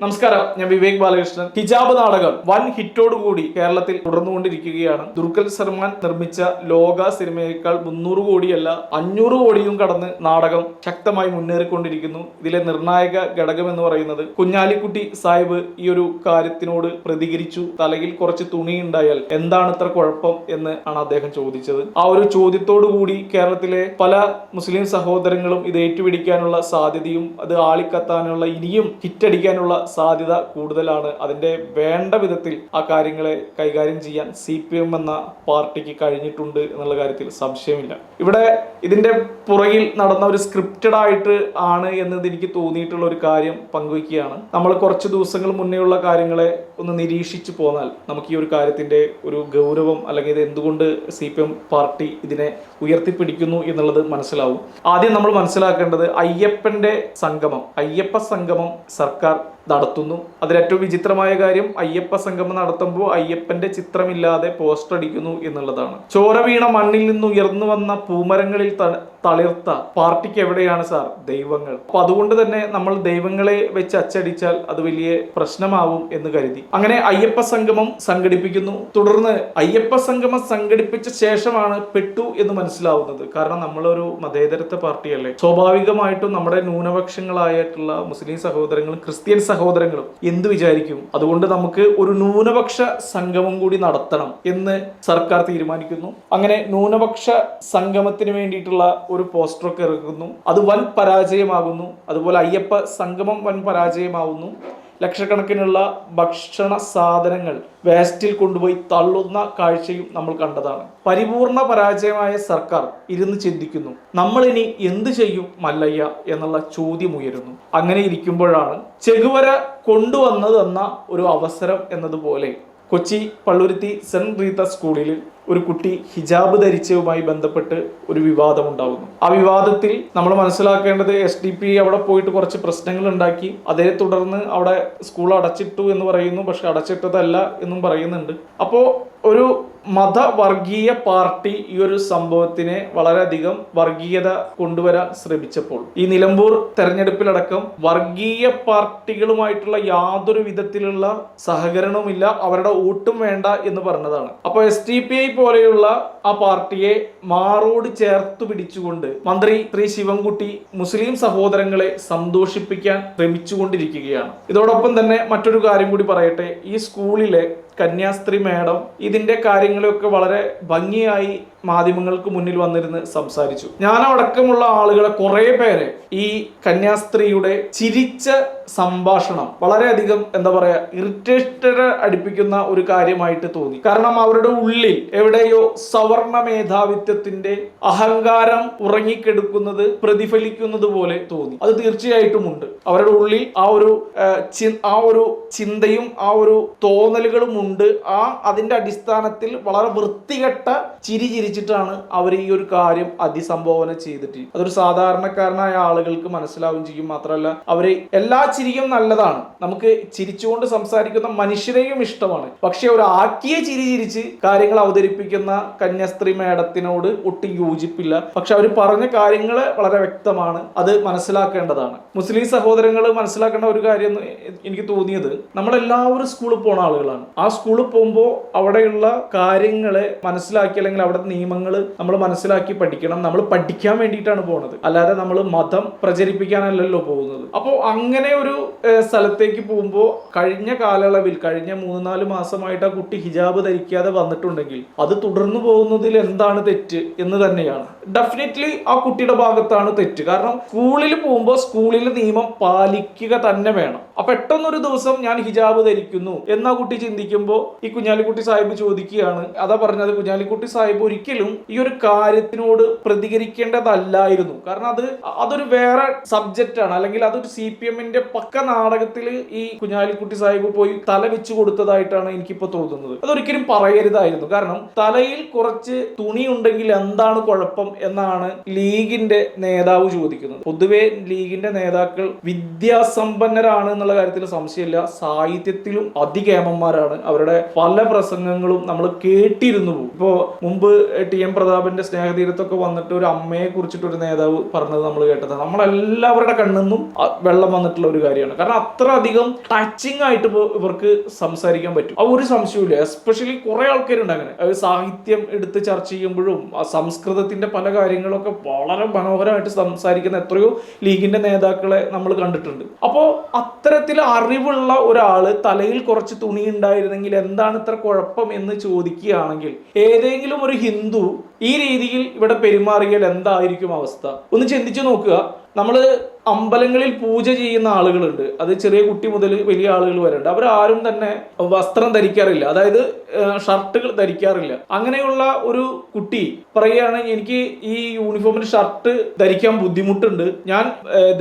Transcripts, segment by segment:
നമസ്കാരം ഞാൻ വിവേക് ബാലകൃഷ്ണൻ. ഹിജാബ് നാടകം വൻ ഹിറ്റോടുകൂടി കേരളത്തിൽ തുടർന്നുകൊണ്ടിരിക്കുകയാണ്. ദുർഗൽ സൽമാൻ നിർമ്മിച്ച ലോക സിനിമയേക്കാൾ മുന്നൂറ് കോടിയല്ല അഞ്ഞൂറ് കോടിയും കടന്ന് നാടകം ശക്തമായി മുന്നേറിക്കൊണ്ടിരിക്കുന്നു. ഇതിലെ നിർണായക ഘടകം എന്ന് പറയുന്നത് കുഞ്ഞാലിക്കുട്ടി സാഹിബ് ഈ ഒരു കാര്യത്തിനോട് പ്രതികരിച്ചു. തലയിൽ കുറച്ച് തുണി ഉണ്ടായാൽ എന്താണ് ഇത്ര കുഴപ്പം എന്ന് ആണ് അദ്ദേഹം ചോദിച്ചത്. ആ ഒരു ചോദ്യത്തോടു കൂടി കേരളത്തിലെ പല മുസ്ലിം സഹോദരങ്ങളും ഇത് ഏറ്റുപിടിക്കാനുള്ള സാധ്യതയും അത് ആളിക്കത്താനുള്ള ഇനിയും ഹിറ്റടിക്കാനുള്ള സാധ്യത കൂടുതലാണ്. അതിന്റെ വേണ്ട വിധത്തിൽ ആ കാര്യങ്ങളെ കൈകാര്യം ചെയ്യാൻ സി പി എം എന്ന പാർട്ടിക്ക് കഴിഞ്ഞിട്ടുണ്ട് എന്നുള്ള കാര്യത്തിൽ സംശയമില്ല. ഇവിടെ ഇതിന്റെ പുറകിൽ നടന്ന ഒരു സ്ക്രിപ്റ്റഡ് ആയിട്ട് ആണ് എന്നത് എനിക്ക് തോന്നിയിട്ടുള്ള ഒരു കാര്യം പങ്കുവയ്ക്കുകയാണ്. നമ്മൾ കുറച്ച് ദിവസങ്ങൾ മുന്നേയുള്ള കാര്യങ്ങളെ ഒന്ന് നിരീക്ഷിച്ചു പോന്നാൽ നമുക്ക് ഈ ഒരു കാര്യത്തിന്റെ ഒരു ഗൗരവം അല്ലെങ്കിൽ ഇത് എന്തുകൊണ്ട് സി പി എം പാർട്ടി ഇതിനെ ഉയർത്തിപ്പിടിക്കുന്നു എന്നുള്ളത് മനസ്സിലാവും. ആദ്യം നമ്മൾ മനസ്സിലാക്കേണ്ടത് അയ്യപ്പന്റെ സംഗമം അയ്യപ്പ സംഗമം സർക്കാർ നടത്തുന്നു. അതിലേറ്റവും വിചിത്രമായ കാര്യം അയ്യപ്പ സംഗമം നടത്തുമ്പോൾ അയ്യപ്പന്റെ ചിത്രമില്ലാതെ പോസ്റ്റർ അടിക്കുന്നു എന്നുള്ളതാണ്. ചോര വീണ മണ്ണിൽ നിന്ന് ഉയർന്നു വന്ന പൂമരങ്ങളിൽ തളിർത്ത പാർട്ടിക്ക് എവിടെയാണ് സാർ ദൈവങ്ങൾ? അപ്പൊ അതുകൊണ്ട് തന്നെ നമ്മൾ ദൈവങ്ങളെ വെച്ച് അച്ചടിച്ചാൽ അത് വലിയ പ്രശ്നമാവും എന്ന് കരുതി. അങ്ങനെ അയ്യപ്പ സംഗമം സംഘടിപ്പിക്കുന്നു. തുടർന്ന് അയ്യപ്പ സംഗമം സംഘടിപ്പിച്ച ശേഷമാണ് പെട്ടു എന്ന് മനസ്സിലാവുന്നത്. കാരണം നമ്മളൊരു മതേതരത്വ പാർട്ടിയല്ലേ. സ്വാഭാവികമായിട്ടും നമ്മുടെ ന്യൂനപക്ഷങ്ങളായിട്ടുള്ള മുസ്ലിം സഹോദരങ്ങളും ക്രിസ്ത്യൻ സഹോദരങ്ങളും എന്ത് വിചാരിക്കും? അതുകൊണ്ട് നമുക്ക് ഒരു ന്യൂനപക്ഷ സംഗമം കൂടി നടത്തണം എന്ന് സർക്കാർ തീരുമാനിക്കുന്നു. അങ്ങനെ ന്യൂനപക്ഷ സംഗമത്തിന് വേണ്ടിയിട്ടുള്ള ഒരു പോസ്റ്ററൊക്കെ ഇറക്കുന്നു. അത് വൻ പരാജയമാകുന്നു. അതുപോലെ അയ്യപ്പ സംഗമം വൻ പരാജയമാവുന്നു. ലക്ഷക്കണക്കിനുള്ള ഭക്ഷണ സാധനങ്ങൾ വേസ്റ്റിൽ കൊണ്ടുപോയി തള്ളുന്ന കാഴ്ചയും നമ്മൾ കണ്ടതാണ്. പരിപൂർണ പരാജയമായ സർക്കാർ ഇരുന്ന് ചിന്തിക്കുന്നു. നമ്മളിനി എന്ത് ചെയ്യും മല്ലയ്യ എന്നുള്ള ചോദ്യം ഉയരുന്നു. അങ്ങനെ ഇരിക്കുമ്പോഴാണ് ചെകുവര കൊണ്ടുവന്നതെന്ന ഒരു അവസരം എന്നതുപോലെ കൊച്ചി പള്ളുരുത്തി സെന്റ് റീത്ത സ്കൂളിൽ ഒരു കുട്ടി ഹിജാബ് ധരിച്ചതുമായി ബന്ധപ്പെട്ട് ഒരു വിവാദം ഉണ്ടാകുന്നു ആ വിവാദത്തിൽ നമ്മൾ മനസ്സിലാക്കേണ്ടത് എസ് ഡി പി അവിടെ പോയിട്ട് കുറച്ച് പ്രശ്നങ്ങൾ ഉണ്ടാക്കി. അതേ തുടർന്ന് അവിടെ സ്കൂൾ അടച്ചിട്ടു എന്ന് പറയുന്നു. പക്ഷെ അടച്ചിട്ടതല്ല എന്നും പറയുന്നുണ്ട്. അപ്പോൾ ഒരു മതവർഗീയ പാർട്ടി ഈ ഒരു സംഭവത്തിനെ വളരെയധികം വർഗീയത കൊണ്ടുവരാൻ ശ്രമിച്ചപ്പോൾ ഈ നിലമ്പൂർ തെരഞ്ഞെടുപ്പിലടക്കം വർഗീയ പാർട്ടികളുമായിട്ടുള്ള യാതൊരു വിധത്തിലുള്ള സഹകരണവുമില്ല. അവരുടെ വോട്ടും വേണ്ട എന്ന് പറഞ്ഞതാണ്. അപ്പോൾ എസ് ടി പി ഐ പോലെയുള്ള ആ പാർട്ടിയെ മാറോട് ചേർത്ത് പിടിച്ചുകൊണ്ട് മന്ത്രി ശ്രീ ശിവൻകുട്ടി മുസ്ലിം സഹോദരങ്ങളെ സന്തോഷിപ്പിക്കാൻ ശ്രമിച്ചുകൊണ്ടിരിക്കുകയാണ്. ഇതോടൊപ്പം തന്നെ മറ്റൊരു കാര്യം കൂടി പറയട്ടെ. ഈ സ്കൂളിലെ കന്യാസ്ത്രീ മേഡം ഇതിന്റെ കാര്യങ്ങളൊക്കെ വളരെ ഭംഗിയായി മാധ്യമങ്ങൾക്ക് മുന്നിൽ വന്നിരുന്ന് സംസാരിച്ചു. ഞാൻ അടക്കമുള്ള ആളുകളെ കുറെ പേരെ ഈ കന്യാസ്ത്രീയുടെ ചിരിച്ച സംഭാഷണം വളരെയധികം എന്താ പറയാ ഇറിറ്റേറ്റഡ് അടിപ്പിക്കുന്ന ഒരു കാര്യമായിട്ട് തോന്നി. കാരണം അവരുടെ ഉള്ളിൽ എവിടെയോ സവർണ മേധാവിത്വത്തിന്റെ അഹങ്കാരം ഉറങ്ങിക്കെടുക്കുന്നത് പ്രതിഫലിക്കുന്നത് പോലെ തോന്നി. അത് തീർച്ചയായിട്ടും ഉണ്ട്. അവരുടെ ഉള്ളിൽ ആ ഒരു ആ ഒരു ചിന്തയും ആ ഒരു തോന്നലുകളും ഉണ്ട്. ആ അതിന്റെ അടിസ്ഥാനത്തിൽ വളരെ വൃത്തികെട്ട ചിരി ചിരിച്ചിട്ടാണ് അവർ ഈ ഒരു കാര്യം അതിസംബോധന ചെയ്തിട്ട്. അതൊരു സാധാരണക്കാരനായ ആളുകൾക്ക് മനസ്സിലാവുകയും ചെയ്യും. മാത്രമല്ല അവർ എല്ലാ ചിരിയും നല്ലതാണ്. നമുക്ക് ചിരിച്ചുകൊണ്ട് സംസാരിക്കുന്ന മനുഷ്യരെയും ഇഷ്ടമാണ്. പക്ഷെ ഒരു ആക്കിയ ചിരി ചിരിച്ച് കാര്യങ്ങൾ അവതരിപ്പിക്കുന്ന കന്യാസ്ത്രീ മേഡത്തിനോട് ഒട്ടും യോജിപ്പില്ല. പക്ഷെ അവർ പറഞ്ഞ കാര്യങ്ങൾ വളരെ വ്യക്തമാണ്. അത് മനസ്സിലാക്കേണ്ടതാണ്. മുസ്ലിം സഹോദരങ്ങൾ മനസ്സിലാക്കേണ്ട ഒരു കാര്യം എനിക്ക് തോന്നിയത് നമ്മളെല്ലാവരും സ്കൂളിൽ പോണ ആളുകളാണ്. ആ സ്കൂളിൽ പോകുമ്പോൾ അവിടെയുള്ള കാര്യങ്ങളെ മനസ്സിലാക്കി അല്ലെങ്കിൽ അവിടെ നിയമങ്ങൾ നമ്മൾ മനസ്സിലാക്കി പഠിക്കണം. നമ്മൾ പഠിക്കാൻ വേണ്ടിയിട്ടാണ് പോണത്. അല്ലാതെ നമ്മൾ മതം പ്രചരിപ്പിക്കാനല്ലല്ലോ പോകുന്നത്. അപ്പോൾ അങ്ങനെ ഒരു സ്ഥലത്തേക്ക് പോകുമ്പോൾ കഴിഞ്ഞ കാലയളവിൽ കഴിഞ്ഞ മൂന്ന് നാല് മാസമായിട്ട് ആ കുട്ടി ഹിജാബ് ധരിക്കാതെ വന്നിട്ടുണ്ടെങ്കിൽ അത് തുടർന്നു പോകുന്നതിൽ എന്താണ് തെറ്റ് എന്ന് തന്നെയാണ്. ഡെഫിനറ്റ്ലി ആ കുട്ടിയുടെ ഭാഗത്താണ് തെറ്റ്. കാരണം സ്കൂളിൽ പോകുമ്പോൾ സ്കൂളിലെ നിയമം പാലിക്കുക തന്നെ വേണം. അപ്പൊ പെട്ടെന്നൊരു ദിവസം ഞാൻ ഹിജാബ് ധരിക്കുന്നു. എന്നാ കുട്ടി ചിന്തിക്കുമ്പോൾ ഈ കുഞ്ഞാലിക്കുട്ടി സാഹിബ് ചോദിക്കുകയാണ്. അതാ പറഞ്ഞത് കുഞ്ഞാലിക്കുട്ടി സാഹിബ് ഒരിക്കലും ഈ ഒരു കാര്യത്തിനോട് പ്രതികരിക്കേണ്ടതല്ലായിരുന്നു. കാരണം അത് അതൊരു വേറെ സബ്ജക്റ്റ് ആണ്. അല്ലെങ്കിൽ അതൊരു സി പി എമ്മിന്റെ പക്ക നാടകത്തിൽ ഈ കുഞ്ഞാലിക്കുട്ടി സാഹിബ് പോയി തല വെച്ചു കൊടുത്തതായിട്ടാണ് എനിക്കിപ്പോ തോന്നുന്നത്. അതൊരിക്കലും പറയരുതായിരുന്നു. കാരണം തലയിൽ കുറച്ച് തുണി ഉണ്ടെങ്കിൽ എന്താണ് കുഴപ്പം എന്നാണ് ലീഗിന്റെ നേതാവ് ചോദിക്കുന്നത്. പൊതുവെ ലീഗിന്റെ നേതാക്കൾ വിദ്യാസമ്പന്നരാണ് എന്നുള്ള എന്നുള്ള കാര്യത്തിൽ സംശയമില്ല. സാഹിത്യത്തിലും അതികേമന്മാരാണ് അവരുടെ പല പ്രസംഗങ്ങളും നമ്മൾ കേട്ടിരുന്നു പോകും ഇപ്പോ മുമ്പ് ടി എം പ്രതാപന്റെ സ്നേഹതീരത്തൊക്കെ വന്നിട്ട് ഒരു അമ്മയെ കുറിച്ചിട്ട് ഒരു നേതാവ് പറഞ്ഞത് നമ്മൾ കേട്ടത് നമ്മളെല്ലാവരുടെ കണ്ണിന്നും വെള്ളം വന്നിട്ടുള്ള ഒരു കാര്യമാണ്. കാരണം അത്ര അധികം ടച്ചിങ് ആയിട്ട് ഇപ്പോൾ ഇവർക്ക് സംസാരിക്കാൻ പറ്റും. അത് ഒരു സംശയമില്ല എസ്പെഷ്യലി കുറെ ആൾക്കാരുണ്ട് അങ്ങനെ. സാഹിത്യം എടുത്ത് ചർച്ച ചെയ്യുമ്പോഴും സംസ്കൃതത്തിന്റെ പല കാര്യങ്ങളൊക്കെ വളരെ മനോഹരമായിട്ട് സംസാരിക്കുന്ന എത്രയോ ലീഗിന്റെ നേതാക്കളെ നമ്മൾ കണ്ടിട്ടുണ്ട്. അപ്പോൾ അത്തരത്തിൽ അറിവുള്ള ഒരാൾ തലയിൽ കുറച്ച് തുണി ഉണ്ടായിരുന്നെങ്കിൽ എന്താണ് ഇത്ര കുഴപ്പം എന്ന് ചോദിക്കുകയാണെങ്കിൽ ഏതെങ്കിലും ഒരു ഹിന്ദു ഈ രീതിയിൽ ഇവിടെ പെരുമാറിയാൽ എന്തായിരിക്കും അവസ്ഥ? ഒന്ന് ചിന്തിച്ചു നോക്കുക. നമ്മൾ അമ്പലങ്ങളിൽ പൂജ ചെയ്യുന്ന ആളുകളുണ്ട്. അത് ചെറിയ കുട്ടി മുതൽ വലിയ ആളുകൾ വരെ ഉണ്ട്. അവരാരും തന്നെ വസ്ത്രം ധരിക്കാറില്ല. അതായത് ഷർട്ടുകൾ ധരിക്കാറില്ല. അങ്ങനെയുള്ള ഒരു കുട്ടി പറയുകയാണ് എനിക്ക് ഈ യൂണിഫോമിന് ഷർട്ട് ധരിക്കാൻ ബുദ്ധിമുട്ടുണ്ട്. ഞാൻ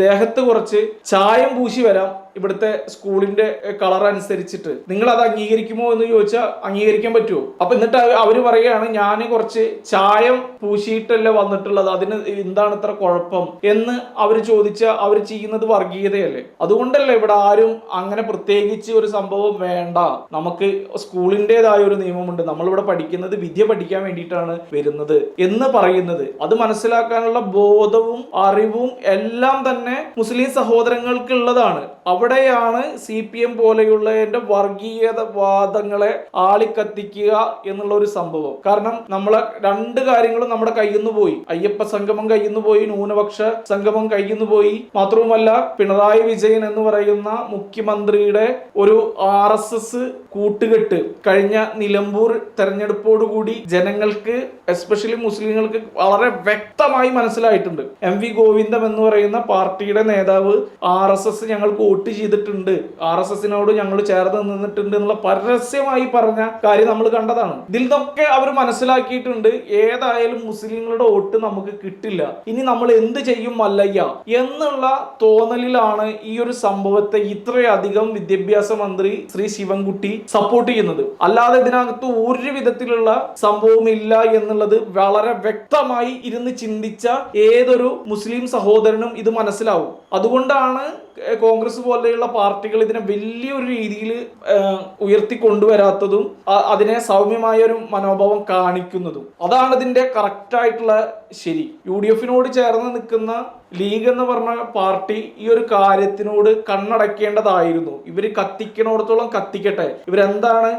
ദേഹത്ത് കുറച്ച് ചായം പൂശി വരാം ഇവിടുത്തെ സ്കൂളിന്റെ കളർ അനുസരിച്ചിട്ട്. നിങ്ങൾ അത് അംഗീകരിക്കുമോ എന്ന് ചോദിച്ചാൽ അംഗീകരിക്കാൻ പറ്റുമോ? അപ്പൊ എന്നിട്ട് അവർ പറയുകയാണ് ഞാൻ കുറച്ച് ചായം പൂശിയിട്ടല്ല വന്നിട്ടുള്ളത്. അതിന് എന്താണ് ഇത്ര കുഴപ്പം? എന്ന് അവർ ചോദിച്ച അവർ ചെയ്യുന്നത് വർഗീയതയല്ലേ? അതുകൊണ്ടല്ലേ ഇവിടെ ആരും അങ്ങനെ പ്രത്യേകിച്ച് ഒരു സംഭവം വേണ്ട. നമുക്ക് സ്കൂളിന്റെതായ ഒരു നിയമമുണ്ട്. നമ്മളിവിടെ പഠിക്കുന്നത് വിദ്യ പഠിക്കാൻ വേണ്ടിയിട്ടാണ് വരുന്നത് എന്ന് പറയുന്നത്. അത് മനസ്സിലാക്കാനുള്ള ബോധവും അറിവും എല്ലാം തന്നെ മുസ്ലിം സഹോദരങ്ങൾക്കുള്ളതാണ്. അവിടെയാണ് സി പി എം പോലെയുള്ള എന്റെ വർഗീയത വാദങ്ങളെ ആളിക്കത്തിക്കുക എന്നുള്ള ഒരു സംഭവം. കാരണം നമ്മളെ രണ്ട് കാര്യങ്ങളും നമ്മുടെ കയ്യിൽ പോയി. അയ്യപ്പ സംഗമം കയ്യിൽ പോയി ന്യൂനപക്ഷ സംഗമം കയ്യിൽ പോയി. മാത്രവുമല്ല പിണറായി വിജയൻ എന്ന് പറയുന്ന മുഖ്യമന്ത്രിയുടെ ഒരു ആർ എസ് എസ് കൂട്ടുകെട്ട് കഴിഞ്ഞ നിലമ്പൂർ തെരഞ്ഞെടുപ്പോടുകൂടി ജനങ്ങൾക്ക് എസ്പെഷ്യലി മുസ്ലിങ്ങൾക്ക് വളരെ വ്യക്തമായി മനസ്സിലായിട്ടുണ്ട്. എം വി ഗോവിന്ദം എന്ന് പറയുന്ന പാർട്ടിയുടെ നേതാവ് ആർ എസ് എസ് ഞങ്ങൾക്ക് വോട്ട് ചെയ്തിട്ടുണ്ട്. ആർ എസ് എസിനോട് ഞങ്ങൾ ചേർന്ന് നിന്നിട്ടുണ്ട് എന്നുള്ള പരസ്യമായി പറഞ്ഞ കാര്യം നമ്മൾ കണ്ടതാണ്. ഇതിൽ നിന്നൊക്കെ അവർ മനസ്സിലാക്കിയിട്ടുണ്ട് ഏതായാലും മുസ്ലിങ്ങളുടെ വോട്ട് നമുക്ക് കിട്ടില്ല. ഇനി നമ്മൾ എന്ത് ചെയ്യും മല്ലയ്യ? എന്നുള്ള തോന്നലിലാണ് ഈ ഒരു സംഭവത്തെ ഇത്രയധികം വിദ്യാഭ്യാസ മന്ത്രി ശ്രീ ശിവൻകുട്ടി സപ്പോർട്ട് ചെയ്യുന്നത്. അല്ലാതെ ഇതിനകത്ത് ഒരു വിധത്തിലുള്ള സംഭവം ഇല്ല എന്നുള്ളത് വളരെ വ്യക്തമായി ഇരുന്ന് ചിന്തിച്ച ഏതൊരു മുസ്ലിം സഹോദരനും ഇത് മനസ്സിലാവും. അതുകൊണ്ടാണ് കോൺഗ്രസ് പോലെയുള്ള പാർട്ടികൾ ഇതിനെ വലിയൊരു രീതിയിൽ ഉയർത്തി കൊണ്ടുവരാത്തതും അതിനെ സൗമ്യമായ ഒരു മനോഭാവം കാണിക്കുന്നതും. അതാണ് ഇതിന്റെ കറക്റ്റ് ആയിട്ടുള്ള ശരി. യു ഡി എഫിനോട് ചേർന്ന് നിൽക്കുന്ന ലീഗ് എന്ന് പറഞ്ഞ പാർട്ടി ഈ ഒരു കാര്യത്തിനോട് കണ്ണടക്കേണ്ടതായിരുന്നു. ഇവർ കത്തിക്കണോടത്തോളം കത്തിക്കട്ടെ. ഇവരെന്താണ്?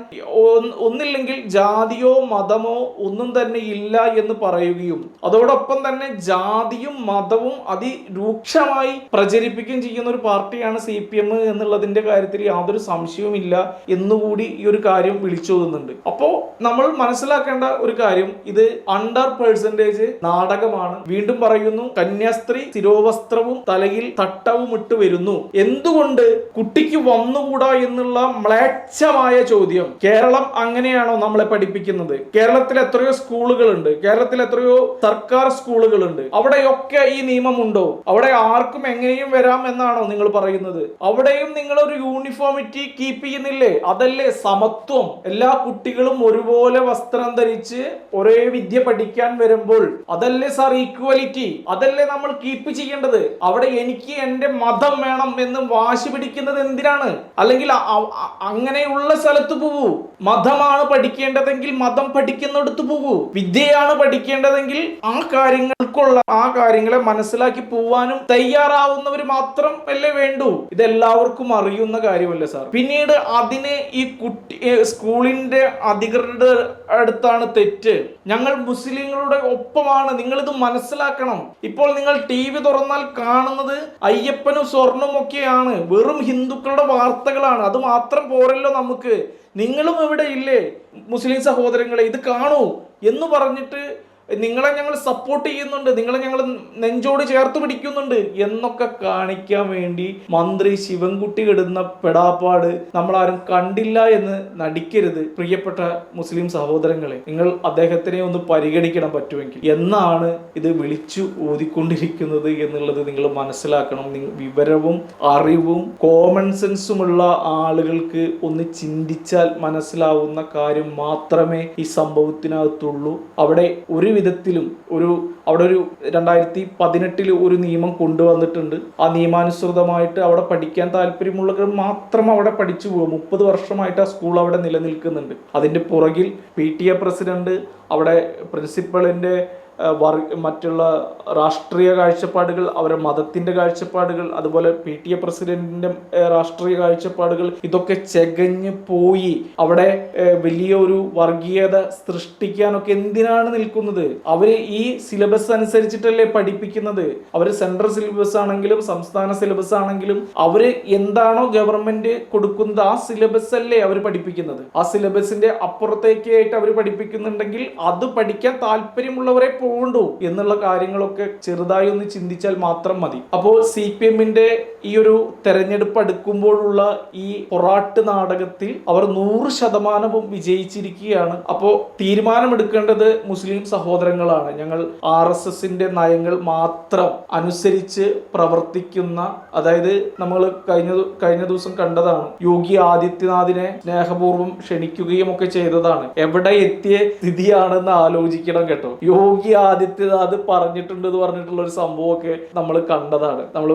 ഒന്ന് ഒന്നില്ലെങ്കിൽ ജാതിയോ മതമോ ഒന്നും തന്നെ ഇല്ല എന്ന് പറയുകയും അതോടൊപ്പം തന്നെ ജാതിയും മതവും അതിരൂക്ഷമായി പ്രചരിപ്പിക്കുകയും ചെയ്യുന്ന ഒരു പാർട്ടിയാണ് സി പി എം എന്നുള്ളതിന്റെ കാര്യത്തിൽ യാതൊരു സംശയവുമില്ല എന്നുകൂടി ഈ ഒരു കാര്യം വിളിച്ചോതുന്നുണ്ട് അപ്പോ നമ്മൾ മനസ്സിലാക്കേണ്ട ഒരു കാര്യം ഇത് അണ്ടർ പേഴ്സന്റേജ് നാടകമാണ്. വീണ്ടും പറയുന്നു കന്യാസ്ത്രീ ശിരോവസ്ത്രവും തലയിൽ തട്ടവും ഇട്ട് വരുന്നു. എന്തുകൊണ്ട് കുട്ടിക്ക് വന്നുകൂടാ എന്നുള്ള മ്ലേച്ഛമായ ചോദ്യം. കേരളം അങ്ങനെയാണോ നമ്മളെ പഠിപ്പിക്കുന്നത്? കേരളത്തിൽ എത്രയോ സ്കൂളുകളുണ്ട്. കേരളത്തിൽ എത്രയോ സർക്കാർ സ്കൂളുകളുണ്ട്. അവിടെയൊക്കെ ഈ നിയമമുണ്ടോ? അവിടെ ആർക്കും എങ്ങനെയും വരാം എന്നാണോ നിങ്ങൾ പറയുന്നത്? അവിടെയും നിങ്ങൾ ഒരു യൂണിഫോമിറ്റി കീപ്പ് ചെയ്യുന്നില്ലേ? അതല്ലേ സമത്വം? എല്ലാ കുട്ടികളും ഒരുപോലെ വസ്ത്രം ധരിച്ച് ഒരേ വിദ്യ പഠിക്കാൻ വരുമ്പോൾ അതല്ലേ സാർ ഈക്വാലിറ്റി അതല്ലേ നമ്മൾ കീപ്പ് ചെയ്യേണ്ടത്? അവിടെ എനിക്ക് എന്റെ മതം വേണം എന്ന് വാശി പിടിക്കുന്നത് എന്തിനാണ്? അല്ലെങ്കിൽ അങ്ങനെയുള്ള സ്ഥലത്ത് പോകൂ. മതമാണ് പഠിക്കേണ്ടതെങ്കിൽ മതം പഠിക്കുന്നിടത്ത് പോകൂ. വിദ്യയാണ് പഠിക്കേണ്ടതെങ്കിൽ ആ കാര്യങ്ങൾക്കുള്ള ആ കാര്യങ്ങളെ മനസ്സിലാക്കി പോവാനും തയ്യാറാവുന്നവർ മാത്രം അല്ലേ വേണ്ടു? ഇതെല്ലാവർക്കും അറിയുന്ന കാര്യമല്ലേ സാർ? പിന്നീട് അതിനെ ഈ കുട്ടി സ്കൂളിന്റെ അധികൃതരുടെ അടുത്താണ് തെറ്റ്. ഞങ്ങൾ മുസ്ലിങ്ങളുടെ ഒപ്പമാണ്. നിങ്ങൾ ഇത് മനസ്സിലാക്കണം. ഇപ്പോൾ നിങ്ങൾ ടി വി തുറന്നാൽ കാണുന്നത് അയ്യപ്പനും സ്വർണവും ഒക്കെയാണ്. വെറും ഹിന്ദുക്കളുടെ വാർത്തകളാണ്. അത് മാത്രം പോരല്ലോ നമുക്ക്. നിങ്ങളും ഇവിടെ ഇല്ലേ മുസ്ലിം സഹോദരങ്ങളെ ഇത് കാണൂ എന്ന് പറഞ്ഞിട്ട് നിങ്ങളെ ഞങ്ങൾ സപ്പോർട്ട് ചെയ്യുന്നുണ്ട് നിങ്ങളെ ഞങ്ങൾ നെഞ്ചോട് ചേർത്ത് പിടിക്കുന്നുണ്ട് എന്നൊക്കെ കാണിക്കാൻ വേണ്ടി മന്ത്രി ശിവൻകുട്ടി ഇടുന്ന പെടാപ്പാട് നമ്മളാരും കണ്ടില്ല എന്ന് നടിക്കരുത്. പ്രിയപ്പെട്ട മുസ്ലിം സഹോദരങ്ങളെ നിങ്ങൾ അദ്ദേഹത്തിനെ ഒന്ന് പരിഗണിക്കണം പറ്റുമെങ്കിൽ. എന്നാണ് ഇത് വിളിച്ചു ഊതിക്കൊണ്ടിരിക്കുന്നത് എന്നുള്ളത് നിങ്ങൾ മനസ്സിലാക്കണം. വിവരവും അറിവും കോമൺ സെൻസുമുള്ള ആളുകൾക്ക് ഒന്ന് ചിന്തിച്ചാൽ മനസ്സിലാവുന്ന കാര്യം മാത്രമേ ഈ സംഭവത്തിനകത്തുള്ളൂ. അവിടെ ഒരു വിധത്തിലും ഒരു അവിടെ ഒരു രണ്ടായിരത്തി പതിനെട്ടിൽ ഒരു നിയമം കൊണ്ടുവന്നിട്ടുണ്ട്. ആ നിയമാനുസൃതമായിട്ട് അവിടെ പഠിക്കാൻ താല്പര്യമുള്ളവർ മാത്രം അവിടെ പഠിച്ചു പോകും. മുപ്പത് വർഷമായിട്ട് ആ സ്കൂൾ അവിടെ നിലനിൽക്കുന്നുണ്ട്. അതിന്റെ പുറകിൽ പി ടി എ പ്രസിഡന്റ് അവിടെ പ്രിൻസിപ്പളിന്റെ മറ്റുള്ള രാഷ്ട്രീയ കാഴ്ചപ്പാടുകൾ അവരുടെ മതത്തിന്റെ കാഴ്ചപ്പാടുകൾ അതുപോലെ പി ടി എ പ്രസിഡന്റിന്റെ രാഷ്ട്രീയ കാഴ്ചപ്പാടുകൾ ഇതൊക്കെ ചെകഞ്ഞ് പോയി അവിടെ വലിയൊരു വർഗീയത സൃഷ്ടിക്കാനൊക്കെ എന്തിനാണ് നിൽക്കുന്നത്? അവർ ഈ സിലബസ് അനുസരിച്ചിട്ടല്ലേ പഠിപ്പിക്കുന്നത്? അവർ സെൻട്രൽ സിലബസ് ആണെങ്കിലും സംസ്ഥാന സിലബസ് ആണെങ്കിലും അവർ എന്താണോ ഗവൺമെന്റ് കൊടുക്കുന്നത് ആ സിലബസ് അല്ലേ അവർ പഠിപ്പിക്കുന്നത്. ആ സിലബസിന്റെ അപ്പുറത്തേക്കായിട്ട് അവർ പഠിപ്പിക്കുന്നുണ്ടെങ്കിൽ അത് പഠിക്കാൻ താല്പര്യമുള്ളവരെ പോകണ്ടു എന്നുള്ള കാര്യങ്ങളൊക്കെ ചെറുതായി ഒന്ന് ചിന്തിച്ചാൽ മാത്രം മതി. അപ്പോൾ സി പി എമ്മിന്റെ ഈ ഒരു തെരഞ്ഞെടുപ്പ് അടുക്കുമ്പോഴുള്ള ഈ പൊറാട്ട് നാടകത്തിൽ അവർ നൂറ് ശതമാനവും വിജയിച്ചിരിക്കുകയാണ്. അപ്പോൾ തീരുമാനമെടുക്കേണ്ടത് മുസ്ലിം സഹോദരങ്ങളാണ്. ഞങ്ങൾ ആർ എസ് എസിന്റെ നയങ്ങൾ മാത്രം അനുസരിച്ച് പ്രവർത്തിക്കുന്ന അതായത് നമ്മൾ കഴിഞ്ഞ കഴിഞ്ഞ ദിവസം കണ്ടതാണ് യോഗി ആദിത്യനാഥിനെ സ്നേഹപൂർവം ക്ഷണിക്കുകയും ഒക്കെ ചെയ്തതാണ്. എവിടെ എത്തിയ സ്ഥിതിയാണെന്ന് ആലോചിക്കണം കേട്ടോ. യോഗി ആദിത്യനാഥ് പറഞ്ഞിട്ടുണ്ട് എന്ന് പറഞ്ഞിട്ടുള്ള ഒരു സംഭവമൊക്കെ നമ്മൾ കണ്ടതാണ്. നമ്മൾ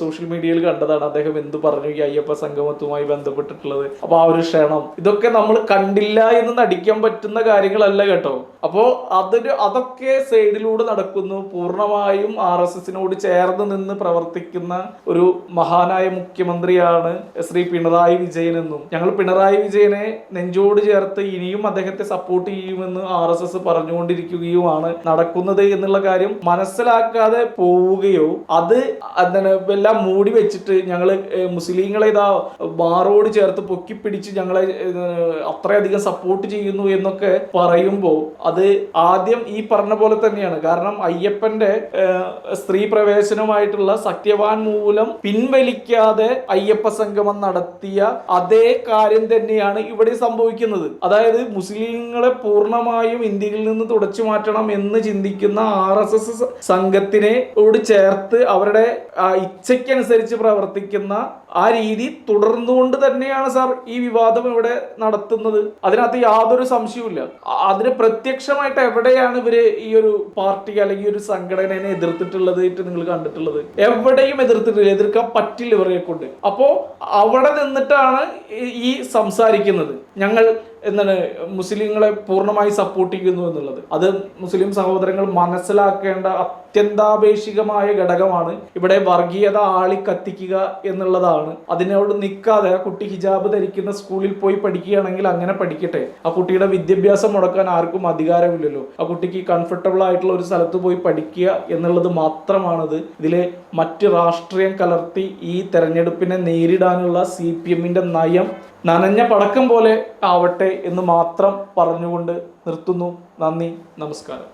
സോഷ്യൽ മീഡിയയിൽ കണ്ടതാണ് അദ്ദേഹം എന്ത് പറഞ്ഞു ഈ അയ്യപ്പ സംഗമത്തുമായി ബന്ധപ്പെട്ടിട്ടുള്ളത്. അപ്പൊ ആ ഒരു ക്ഷണം. ഇതൊക്കെ നമ്മൾ കണ്ടില്ല എന്ന് നടിക്കാൻ പറ്റുന്ന കാര്യങ്ങളല്ല കേട്ടോ. അപ്പോ അതൊരു അതൊക്കെ സൈഡിലൂടെ നടക്കുന്നു. പൂർണമായും ആർ എസ് എസിനോട് ചേർന്ന് നിന്ന് പ്രവർത്തിക്കുന്ന ഒരു മഹാനായ മുഖ്യമന്ത്രിയാണ് ശ്രീ പിണറായി വിജയൻ എന്നും. ഞങ്ങൾ പിണറായി വിജയനെ നെഞ്ചോട് ചേർത്ത് ഇനിയും അദ്ദേഹത്തെ സപ്പോർട്ട് ചെയ്യുമെന്ന് ആർ എസ് എസ് പറഞ്ഞുകൊണ്ടിരിക്കുകയുമാണ് നടക്കുന്നത് എന്നുള്ള കാര്യം മനസ്സിലാക്കാതെ പോവുകയോ അത് എന്താണ് എല്ലാം മൂടി വെച്ചിട്ട് ഞങ്ങൾ മുസ്ലിങ്ങളെ ഇതാ ബാറോട് ചേർത്ത് പൊക്കി പിടിച്ച് ഞങ്ങളെ അത്രയധികം സപ്പോർട്ട് ചെയ്യുന്നു എന്നൊക്കെ പറയുമ്പോൾ അത് ആദ്യം ഈ പറഞ്ഞ പോലെ തന്നെയാണ്. കാരണം അയ്യപ്പന്റെ സ്ത്രീ പ്രവേശനമായിട്ടുള്ള സത്യവാൻ മൂലം പിൻവലിക്കാതെ അയ്യപ്പ സംഗമം നടത്തിയ അതേ കാര്യം തന്നെയാണ് ഇവിടെ സംഭവിക്കുന്നത്. അതായത് മുസ്ലിങ്ങളെ പൂർണമായും ഇന്ത്യയിൽ നിന്ന് തുടച്ചു മാറ്റണം എന്ന് ചിന്തിക്കുന്ന ആർ എസ് എസ് സംഘത്തിനെ ഓട് ചേർത്ത് അവരുടെ ഇച്ഛയ്ക്കനുസരിച്ച് പ്രവർത്തിക്കുന്ന ആ രീതി തുടർന്നുകൊണ്ട് തന്നെയാണ് സാർ ഈ വിവാദം ഇവിടെ നടത്തുന്നത്. അതിനകത്ത് യാതൊരു സംശയവുമില്ല. അതിന് പ്രത്യക്ഷമായിട്ട് എവിടെയാണ് ഇവർ ഈ ഒരു പാർട്ടി അല്ലെങ്കിൽ ഒരു സംഘടനയെ എതിർത്തിട്ടുള്ളത് നിങ്ങൾ കണ്ടിട്ടുള്ളത്? എവിടെയും എതിർത്തിട്ടില്ല. എതിർക്കാൻ പറ്റില്ല ഇവരെ കൊണ്ട്. അപ്പോ അവിടെ നിന്നിട്ടാണ് ഈ സംസാരിക്കുന്നത്. ഞങ്ങൾ എന്താണ് മുസ്ലിങ്ങളെ പൂർണമായി സപ്പോർട്ട് ചെയ്യുന്നു എന്നുള്ളത്. അത് മുസ്ലിം സഹോദരങ്ങൾ മനസ്സിലാക്കേണ്ട അത്യന്താപേക്ഷികമായ ഘടകമാണ്. ഇവിടെ വർഗീയത ആളി കത്തിക്കുക എന്നുള്ളതാണ്. അതിനോട് നിൽക്കാതെ ആ കുട്ടി ഹിജാബ് ധരിക്കുന്ന സ്കൂളിൽ പോയി പഠിക്കുകയാണെങ്കിൽ അങ്ങനെ പഠിക്കട്ടെ. ആ കുട്ടിയുടെ വിദ്യാഭ്യാസം മുടക്കാൻ ആർക്കും അധികാരമില്ലല്ലോ. ആ കുട്ടിക്ക് കംഫർട്ടബിൾ ആയിട്ടുള്ള ഒരു സ്ഥലത്ത് പോയി പഠിക്കുക എന്നുള്ളത് മാത്രമാണത്. ഇതിലെ മറ്റ് രാഷ്ട്രീയം കലർത്തി ഈ തെരഞ്ഞെടുപ്പിനെ നേരിടാനുള്ള സി പി നയം നനഞ്ഞ പടക്കം പോലെ ആവട്ടെ എന്ന് മാത്രം പറഞ്ഞുകൊണ്ട് നിർത്തുന്നു. നന്ദി നമസ്കാരം.